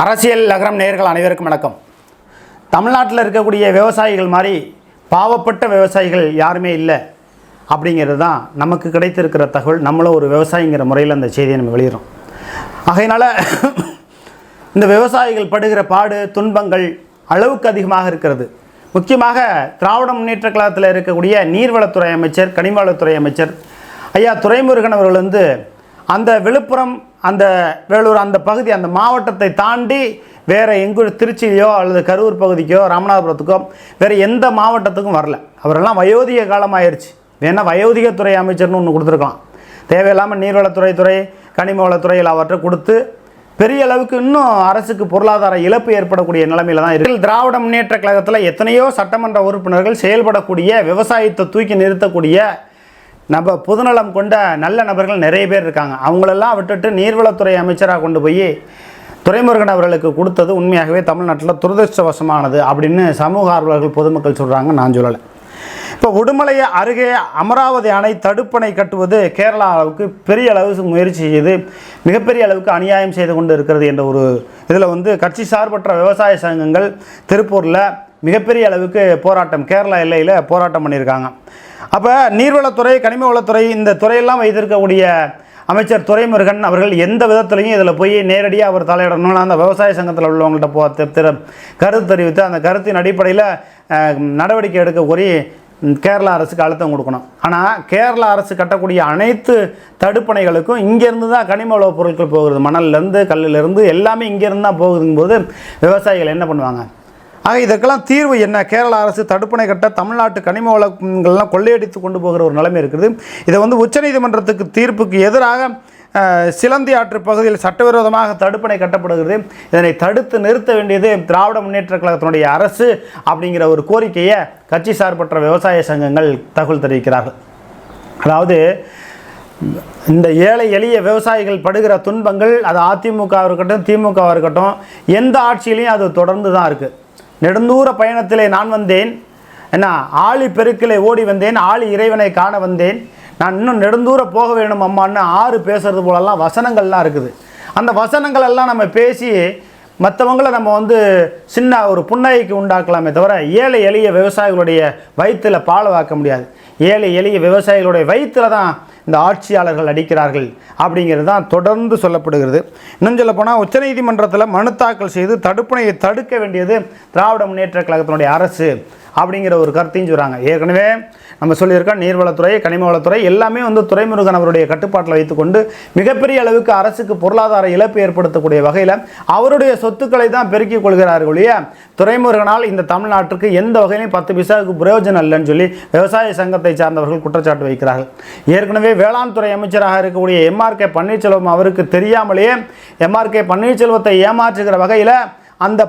அரசியல் நகரம் நேர்கள் அனைவருக்கும் வணக்கம். தமிழ்நாட்டில் இருக்கக்கூடிய விவசாயிகள் மாதிரி பாவப்பட்ட விவசாயிகள் யாருமே இல்லை அப்படிங்கிறது தான் நமக்கு கிடைத்திருக்கிற தகவல். நம்மளும் ஒரு விவசாயிங்கிற முறையில் அந்த செய்தியை நம்ம வெளியிடறோம். ஆகையினால் இந்த விவசாயிகள் படுகிற பாடு துன்பங்கள் அளவுக்கு அதிகமாக இருக்கிறது. முக்கியமாக திராவிட முன்னேற்ற கழகத்தில் இருக்கக்கூடிய நீர்வளத்துறை அமைச்சர் கனிமவளத்துறை அமைச்சர் ஐயா துரைமுருகன் அவர்கள் வந்து அந்த விழுப்புரம் அந்த வேலூர் அந்த பகுதி அந்த மாவட்டத்தை தாண்டி வேறு எங்கு திருச்சியிலையோ அல்லது கரூர் பகுதிக்கோ ராமநாதபுரத்துக்கோ வேறு எந்த மாவட்டத்துக்கும் வரல. அவரெல்லாம் வயோதிக காலமாயிருச்சு. வேணால் வயோதிகத்துறை அமைச்சர்னு ஒன்று கொடுத்துருக்கலாம். தேவையில்லாமல் நீர்வளத்துறை துறை கனிம வளத்துறையில் அவற்றை கொடுத்து பெரிய அளவுக்கு இன்னும் அரசுக்கு பொருளாதார இழப்பு ஏற்படக்கூடிய நிலைமையில தான் இருக்கு. திராவிட முன்னேற்ற கழகத்தில் எத்தனையோ சட்டமன்ற உறுப்பினர்கள் செயல்படக்கூடிய விவசாயத்தை தூக்கி நிறுத்தக்கூடிய நம்ம பொதுநலம் கொண்ட நல்ல நபர்கள் நிறைய பேர் இருக்காங்க. அவங்களெல்லாம் விட்டுட்டு நீர்வளத்துறை அமைச்சராக கொண்டு போய் துரைமுருகன் அவர்களுக்கு கொடுத்தது உண்மையாகவே தமிழ்நாட்டில் துரதிருஷ்டவசமானது அப்படின்னு சமூக ஆர்வலர்கள் பொதுமக்கள் சொல்கிறாங்க நான் சொல்லலை. இப்போ உடுமலை அருகே அமராவதி அணை தடுப்பணை கட்டுவது கேரளாவுக்கு பெரிய அளவு முயற்சி செய்து மிகப்பெரிய அளவுக்கு அநியாயம் செய்து கொண்டு இருக்கிறது என்ற ஒரு இதில் வந்து கட்சி சார்பற்ற விவசாய சங்கங்கள் திருப்பூரில் மிகப்பெரிய அளவுக்கு போராட்டம் கேரளா எல்லையில் போராட்டம் பண்ணியிருக்காங்க. அப்போ நீர்வளத்துறை கனிம வளத்துறை இந்த துறையெல்லாம் வைத்திருக்கக்கூடிய அமைச்சர் துரைமுருகன் அவர்கள் எந்த விதத்துலையும் இதில் போய் நேரடியாக அவர் தலையிடணும்னு அந்த விவசாய சங்கத்தில் உள்ளவங்கள்ட்ட போ திரு கருத்து தெரிவித்து அந்த கருத்தின் அடிப்படையில் நடவடிக்கை எடுக்க கோரி கேரளா அரசுக்கு அழுத்தம் கொடுக்கணும். ஆனால் கேரளா அரசு கட்டக்கூடிய அனைத்து தடுப்பணைகளுக்கும் இங்கேருந்து தான் கனிம வள பொருட்கள் போகிறது மணல்லேருந்து கல்லுலேருந்து எல்லாமே இங்கேருந்து தான் போகுதுங்கும்போது விவசாயிகள் என்ன பண்ணுவாங்க? ஆக இதற்கெல்லாம் தீர்வு என்ன? கேரள அரசு தடுப்பணை கட்ட தமிழ்நாட்டு கனிம வளங்கள்லாம் கொள்ளையடித்து கொண்டு போகிற ஒரு நிலைமை இருக்குது. இதை வந்து உச்சநீதிமன்றத்துக்கு தீர்ப்புக்கு எதிராக சிலந்தி ஆற்று பகுதியில் சட்டவிரோதமாக தடுப்பணை கட்டப்படுகிறது. இதனை தடுத்து நிறுத்த வேண்டியது திராவிட முன்னேற்ற கழகத்தினுடைய அரசு அப்படிங்கிற ஒரு கோரிக்கையை கட்சி சார்பற்ற விவசாய சங்கங்கள் தகவல் தெரிவிக்கிறார்கள். அதாவது இந்த ஏழை எளிய விவசாயிகள் படுகிற துன்பங்கள் அது அதிமுக இருக்கட்டும் திமுக இருக்கட்டும் எந்த ஆட்சியிலையும் அது தொடர்ந்து தான் இருக்குது நெடுந்தூர பயணத்திலே நான் வந்தேன். என்ன ஆழி பெருக்கிலே ஓடி வந்தேன். ஆழி இறைவனை காண வந்தேன். நான் இன்னும் நெடுந்தூர போக வேணும் அம்மான்னு ஆறு பேசுறது போலெல்லாம் வசனங்கள்லாம் இருக்குது. அந்த வசனங்கள் எல்லாம் நம்ம பேசி மற்றவங்கள நம்ம வந்து சின்ன ஒரு புன்னகைக்கு உண்டாக்கலாமே தவிர ஏழை எளிய விவசாயிகளுடைய வயிற்றில் பால் வாக்க முடியாது. ஏழை எளிய விவசாயிகளுடைய வயிற்றில் தான் இந்த ஆட்சியாளர்கள் அடிக்கிறார்கள் அப்படிங்கிறது தான் தொடர்ந்து சொல்லப்படுகிறது. இன்னும் சொல்ல போனால் உச்சநீதிமன்றத்தில் மனு தாக்கல் செய்து தடுப்பணையை தடுக்க வேண்டியது திராவிட முன்னேற்ற கழகத்தினுடைய அரசு அப்படிங்கிற ஒரு கருத்தையும் சொல்கிறாங்க ஏற்கனவே நம்ம சொல்லியிருக்கோம் நீர்வளத்துறை கனிம வளத்துறை எல்லாமே வந்து துரைமுருகன் அவருடைய கட்டுப்பாட்டில் வைத்துக்கொண்டு மிகப்பெரிய அளவுக்கு அரசுக்கு பொருளாதார இழப்பு ஏற்படுத்தக்கூடிய வகையில் அவருடைய சொத்துக்களை தான் பெருக்கிக் கொள்கிறார்கள் ஒழிய துறைமுருகனால் இந்த தமிழ்நாட்டுக்கு எந்த வகையிலையும் பத்து பைசாவுக்கு பிரயோஜனம் இல்லைன்னு சொல்லி விவசாய சங்கத்தை சார்ந்தவர்கள் குற்றச்சாட்டு வைக்கிறார்கள். ஏற்கனவே வேளாண் துறை அமைச்சராக இருக்கக்கூடிய எம்ஆர்கே பன்னீர்செல்வம் அவருக்கு தெரியாமலேயே எம்ஆர்கே பன்னீர்செல்வத்தை ஏமாற்றுகிற வகையில் அந்த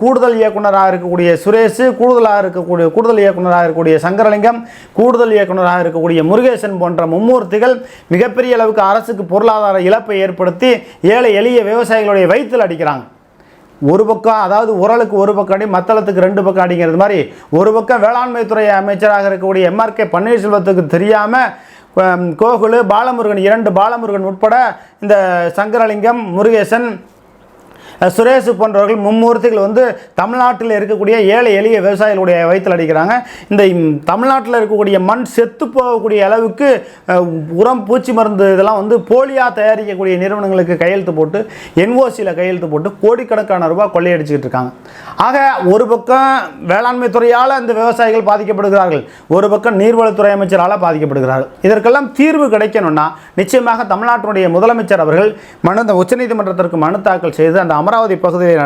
கூடுதல் இயக்குனராக இருக்கக்கூடிய சுரேஷ் கூடுதலாக இருக்கக்கூடிய கூடுதல் இயக்குனராக இருக்கக்கூடிய சங்கரலிங்கம் கூடுதல் இயக்குனராக இருக்கக்கூடிய முருகேசன் போன்ற மும்மூர்த்திகள் மிகப்பெரிய அளவுக்கு அரசுக்கு பொருளாதார இழப்பை ஏற்படுத்தி ஏழை எளிய விவசாயிகளுடைய வயிற்றில் அடிக்கிறாங்க. ஒரு பக்கம் அதாவது உரலுக்கு ஒரு பக்கம் அடி மத்தளத்துக்கு ரெண்டு பக்கம் அடிங்கிறது மாதிரி ஒரு பக்கம் வேளாண்மைத்துறை அமைச்சராக இருக்கக்கூடிய எம்ஆர்கே பன்னீர்செல்வத்துக்கு தெரியாமல் கோகுலு பாலமுருகன் இரண்டு பாலமுருகன் உட்பட இந்த சங்கரலிங்கம் முருகேசன் சுரேஷ் போன்றவர்கள் மும்மூர்த்திகள் வந்து தமிழ்நாட்டில் இருக்கக்கூடிய ஏழை எளிய விவசாயிகளுடைய வயிற்றில் அடிக்கிறாங்க. இந்த தமிழ்நாட்டில் இருக்கக்கூடிய மண் செத்து போகக்கூடிய அளவுக்கு உரம் பூச்சி மருந்து இதெல்லாம் வந்து போலியாக தயாரிக்கக்கூடிய நிறுவனங்களுக்கு கையெழுத்து போட்டு என்ஓசியில் கையெழுத்து போட்டு கோடிக்கணக்கான ரூபாய் கொள்ளையடிச்சுக்கிட்டு இருக்காங்க. ஆக ஒரு பக்கம் வேளாண்மை துறையால் இந்த விவசாயிகள் பாதிக்கப்படுகிறார்கள் ஒரு பக்கம் நீர்வளத்துறை அமைச்சரால் பாதிக்கப்படுகிறார்கள். இதற்கெல்லாம் தீர்வு கிடைக்கணும்னா நிச்சயமாக தமிழ்நாட்டினுடைய முதலமைச்சர் அவர்கள் மனு உச்சநீதிமன்றத்திற்கு மனு தாக்கல் செய்து அந்த அமராவதி பகுதியில்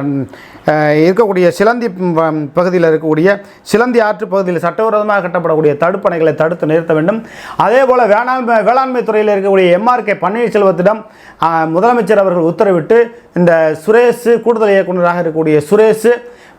இருக்கக்கூடிய சிலந்தி பகுதியில் இருக்கக்கூடிய சிலந்தி ஆற்று பகுதியில் சட்டவிரோதமாக கட்டப்படக்கூடிய தடுப்பணைகளை தடுத்து நிறுத்த வேண்டும். அதே போல் வேளாண்மை வேளாண்மை துறையில் இருக்கக்கூடிய எம்ஆர்கே பன்னீர்செல்வத்திடம் முதலமைச்சர் அவர்கள் உத்தரவிட்டு இந்த சுரேஷ் கூடுதல் இயக்குநராக இருக்கக்கூடிய சுரேஷ்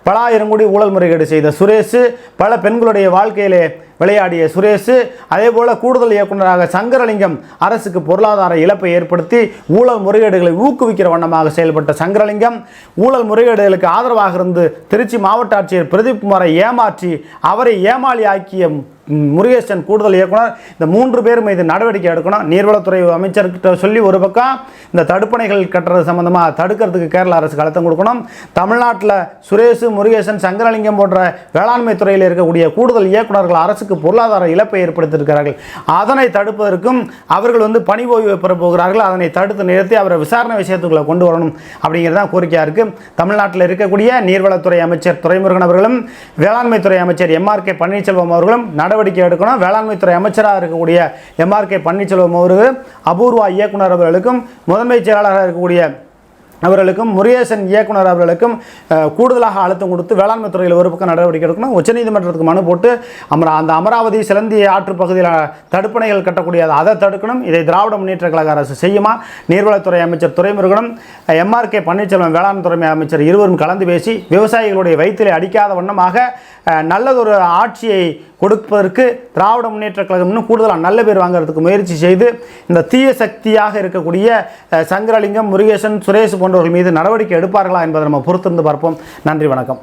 பல ஆயிரம் கோடி ஊழல் முறைகேடு செய்த சுரேஷ் பல பெண்களுடைய வாழ்க்கையிலே விளையாடிய சுரேஷ் அதே போல் கூடுதல் இயக்குநராக சங்கரலிங்கம் அரசுக்கு பொருளாதார இழப்பை ஏற்படுத்தி ஊழல் முறைகேடுகளை ஊக்குவிக்கிற வண்ணமாக செயல்பட்ட சங்கரலிங்கம் ஊழல் முறைகேடுகளுக்கு ஆதரவாக இருந்து திருச்சி மாவட்ட ஆட்சியர் பிரதீப் குமாரை ஏமாற்றி அவரை ஏமாளி ஆக்கிய முருகேசன் கூடுதல் இயக்குனர். இந்த மூன்று பேர் மீது நடவடிக்கை எடுக்கணும். நீர்வளத்துறை அமைச்சர்கிட்ட சொல்லி ஒரு பக்கம் இந்த தடுப்பணைகள் கட்டுறது சம்மந்தமாக தடுக்கிறதுக்கு கேரள அரசு கழுத்தம் கொடுக்கணும். தமிழ்நாட்டில் சுரேஷ் முருகேசன் சங்கரலிங்கம் போன்ற வேளாண்மை துறையில் இருக்கக்கூடிய கூடுதல் இயக்குனர்கள் அரசுக்கு பொருளாதார இழப்பை ஏற்படுத்தியிருக்கிறார்கள். அதனை தடுப்பதற்கும் அவர்கள் வந்து பணி ஓய்வு பெற போகிறார்கள். அதனை தடுத்து நிறுத்தி அவரை விசாரணை விஷயத்துக்குள்ளே கொண்டு வரணும் அப்படிங்கிறது தான் கோரிக்கையாக இருக்குது தமிழ்நாட்டில் இருக்கக்கூடிய நீர்வளத்துறை அமைச்சர் துறைமுருகன் அவர்களும் வேளாண்மைத்துறை அமைச்சர் எம்ஆர் கே பன்னீர்செல்வம் அவர்களும் நடவடிக்கை எடுக்கணும். வேளாண்மைத்துறை அமைச்சராக இருக்கக்கூடிய எம்ஆர்கே பன்னீர்செல்வம் அவர்கள் அபூர்வா இயக்குனர் அவர்களுக்கும் முதன்மை செயலாளராக இருக்கக்கூடிய அவர்களுக்கும் முருகேசன் இயக்குனர் அவர்களுக்கும் கூடுதலாக அழுத்தம் கொடுத்து வேளாண்மை துறையில் ஒரு பக்கம் நடவடிக்கை எடுக்கணும். உச்சநீதிமன்றத்துக்கு மனு போட்டு அமரா அந்த அமராவதி சிலந்தி ஆற்று பகுதியில் தடுப்பணைகள் கட்டக்கூடிய அதை தடுக்கணும். இதை திராவிட முன்னேற்ற கழக அரசு செய்யுமா? நீர்வளத்துறை அமைச்சர் துறைமுருகனும் எம்ஆர் கே பன்னீர்செல்வம் வேளாண் துறை அமைச்சர் இருவரும் கலந்து பேசி விவசாயிகளுடைய வயிற்றிலே அடிக்காத வண்ணமாக நல்லதொரு ஆட்சியை கொடுப்பதற்கு திராவிட முன்னேற்ற கழகம் இன்னும் கூடுதலாக நல்ல பேர் வாங்குறதுக்கு முயற்சி செய்து இந்த தீய சக்தியாக இருக்கக்கூடிய சங்கரலிங்கம் முருகேசன் சுரேஷ் போன்றவர்கள் மீது நடவடிக்கை எடுப்பார்களா என்பதை நம்ம பொறுத்திருந்து பார்ப்போம். நன்றி வணக்கம்.